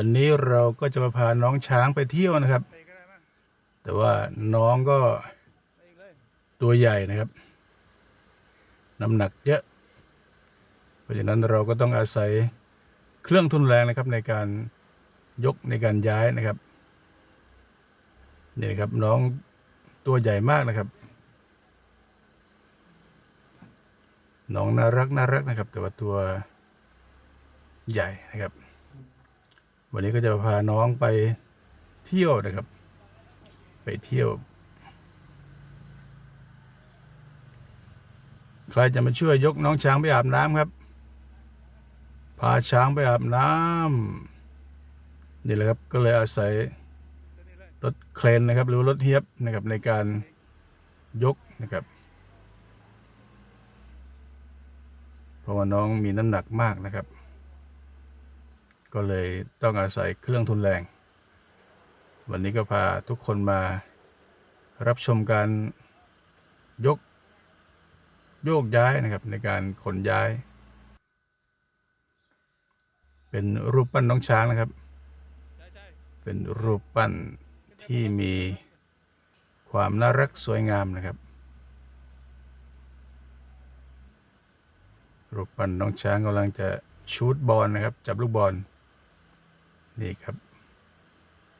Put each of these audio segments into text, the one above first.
วันนี้เราก็จะมาพาน้องช้างไปเที่ยวนะครับ แต่ว่าน้องก็ตัวใหญ่นะครับ น้ำหนักเยอะ เพราะฉะนั้นเราก็ต้องอาศัยเครื่องทุนแรงนะครับในการยกในการย้ายนะครับนี่นครับน้องตัวใหญ่มากนะครับ น้องน่ารักน่ารักนะครับ แต่ว่าตัวใหญ่นะครับ วันนี้ก็จะพาน้องไปเที่ยวนะครับ ไปเที่ยว ใครจะมาช่วยยกน้องช้างไปอาบน้ำครับ พาช้างไปอาบน้ำนี่แหละครับก็เลยอาศัยรถเครนนะครับ หรือรถเฮียบนะครับในการยกนะครับ เพราะว่าน้องมีน้ำหนักมากนะครับ ก็เลยต้องอาศัยเครื่องทุนแรง วันนี้ก็พาทุกคนมารับชมการยกโยกย้ายนะครับในการขนย้าย เป็นรูปปั้นน้องช้างนะครับ เป็นรูปปั้นที่มีความน่ารักสวยงามนะครับ รูปปั้นน้องช้างกำลังจะชูดบอลนะครับ จับลูกบอล นี่ครับ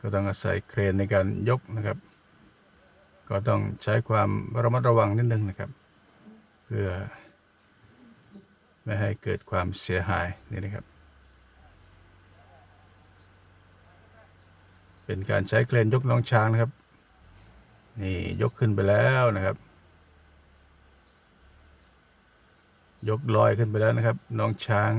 ก็ต้องอาศัยเครนในการยกนะครับ ก็ต้องใช้ความระมัดระวังนิดนึงนะครับ เพื่อ ไม่ให้เกิดความเสียหายนี่นะครับ เป็นการใช้เครนยกน้องช้างนะครับ นี่ยกขึ้นไปแล้วนะครับ ยกลอยขึ้นไปแล้วนะครับ น้องช้าง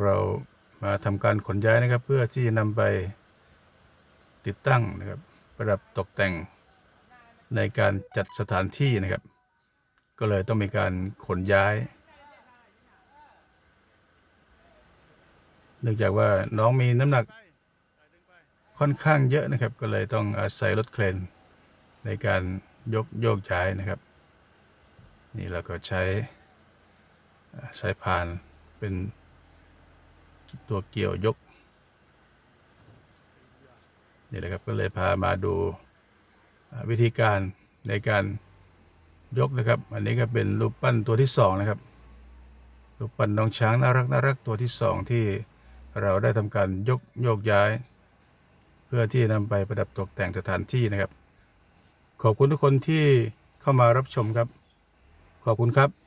เรามาทำการขนย้ายนะครับ เพื่อที่จะนำไปติดตั้งนะครับ ประดับตกแต่งในการจัดสถานที่นะครับ ก็เลยต้องมีการขนย้าย เนื่องจากว่าน้องมีน้ำหนักค่อนข้างเยอะนะครับ ก็เลยต้องอาศัยรถเครนในการยกโยกย้ายนะครับ นี่เราก็ใช้สายพานเป็น ตัวเกี่ยวยก นี่แหละครับก็เลยพามาดูวิธีการในการยกนะครับ อันนี้ก็เป็นรูปปั้นตัวที่สองนะครับ รูปปั้นน้องช้างน่ารักน่ารักตัวที่สองที่เราได้ทำการยกโยกย้าย เพื่อที่นำไปประดับตกแต่งสถานที่นะครับ ขอบคุณทุกคนที่เข้ามารับชมครับ ขอบคุณครับ